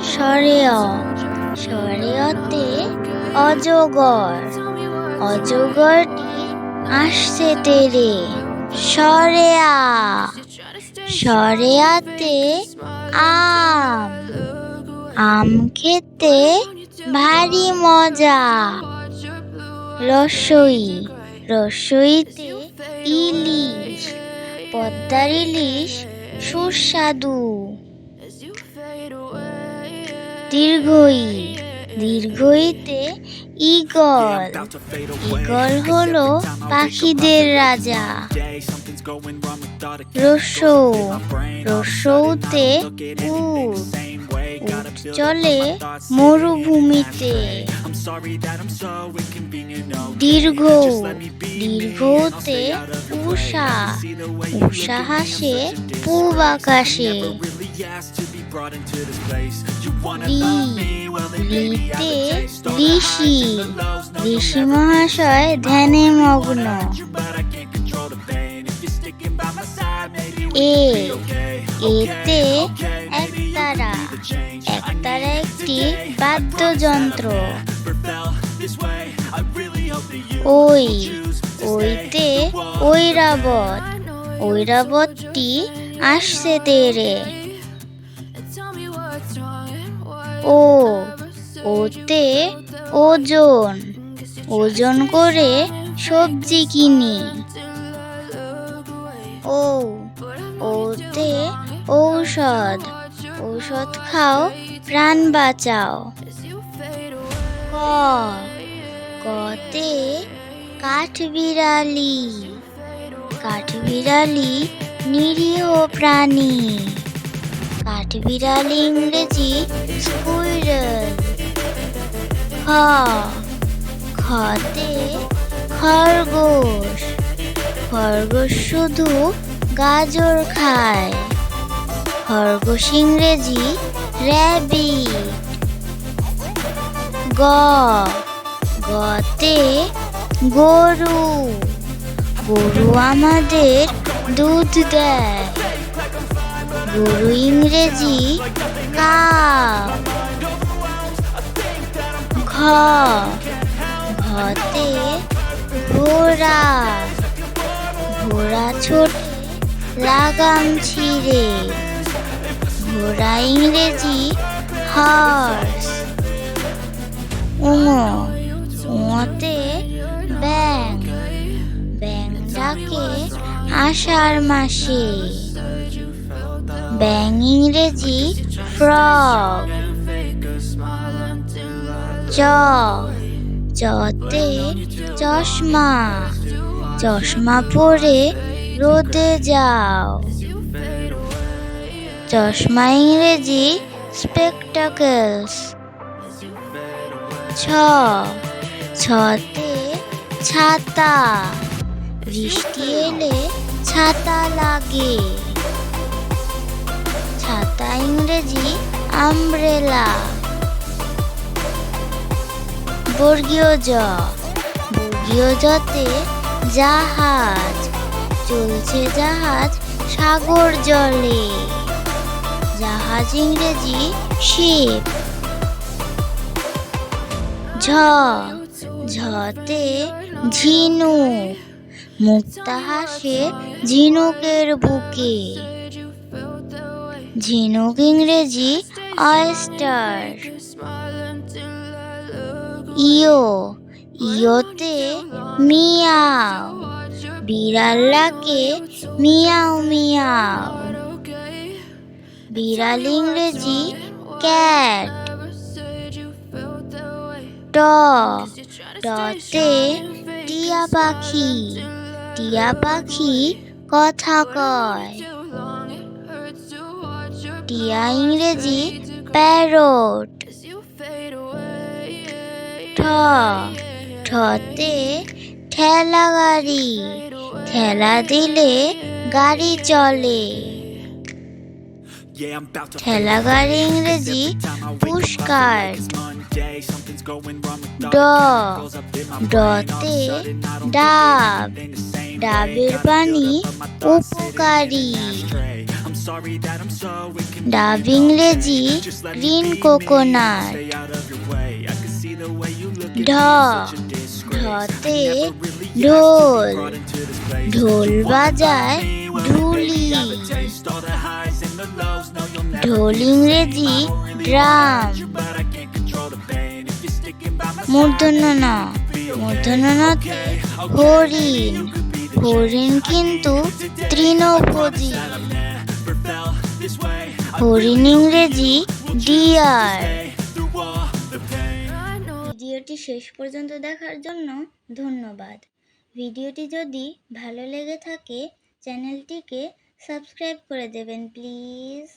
সরেয় সরেয়তে অজগর, অজগরটি আসছে তেরে। সরেয়া, সরেয়াতে আম। আম খেতে ভারী মজা। রসই, রসইতে ইলিশ, পদ্মার ইলিশ সুস্বাদু। দীর্ঘই, দীর্ঘইতে ইগল ইগল হলো পাখিদের রাজা। রসৌ রসৌতে চলে মরুভূমিতে। দীর্ঘ, দীর্ঘতে উষা উষা হাসে পূব আকাশে। রি রিতে ঋষি ঋষি মহাশয় ধ্যানে মগ্ন এ এতে একতারা একতারা একটি বাদ্যযন্ত্র ওই ওইতে ঐরাবত ঐরাবতটি আসছে তেরে ও, ওতে ওজন ওজন করে সবজি কিনি। ও, ওতে ঔষধ ঔষধ খাও, প্রাণ বাঁচাও। ক কতে কাঠবিড়ালি কাঠবিড়ালি নিরীহ প্রাণী। কাঠবিড়ালি ইংরেজি স্কুইরল খ খতে খরগোশ। খরগোশ শুধু গাজর খায়। খরগোশ ইংরেজি র্যাবিট। গ, গতে গরু। গরু আমাদের দুধ দেয়। গরু ইংরেজি কাপ ঘ। ঘতে ঘোড়া। ঘোড়া ছোট লাগাম ছিঁড়ে। ঘোড়া ইংরেজি হর্স। উঙ। উঙতে ব্যাং ব্যাং ডাকে আষাঢ় মাসে। ব্যাং ইংরেজি ফ্রগ চ চতে চশমা। চশমা পরে রোদে যাও। চশমা ইংরেজি স্পেকটাকেলস ছ, ছতে ছাতা। বৃষ্টি এলে ছাতা লাগে। ছাতা ইংরেজি আমব্রেলা বর্গীয় জ, বর্গীয় জতে জাহাজ, চলছে জাহাজ সাগর জলে, জাহাজ ইংরেজি শিপ ঝ, ঝতে ঝিনুক মুক্তা হাসে ঝিনুকের বুকে। ঝিনুক ইংরেজি অয়েস্টার ইয়ো, ইয়োতে মিয়াও। বিড়াল্লাকে মিয়াও মিয়াও। বিড়াল ইংরেজি ক্যাট ট টতে টিয়া পাখি। টিয়া পাখি কথা কয়। টিয়া ইংরেজি প্যারট। ঠ, ঠতে ঠেলা গাড়ি ঠেলা দিলে গাড়ি চলে। ঠেলা গাড়ি ইংরেজি পুষ্কার ড, ডতে ডাব। ডাবের পানি উপকারী। ডাব ইংরেজি গ্রিন কোকোনাট ঢ ঢতে ঢোল ঢোল বাজায় ঢুলি ঢোল ইংরেজি ড্রাম মূর্ধন্যন মূর্ধন্যনতে হরিণ হরিণ কিন্তু তৃণভোজী হরিণ ইংরেজি ডিয়ার ভিডিওটি শেষ পর্যন্ত দেখার জন্য ধন্যবাদ। ভিডিওটি যদি ভালো লেগে থাকে চ্যানেলটিকে সাবস্ক্রাইব করে দেবেন প্লিজ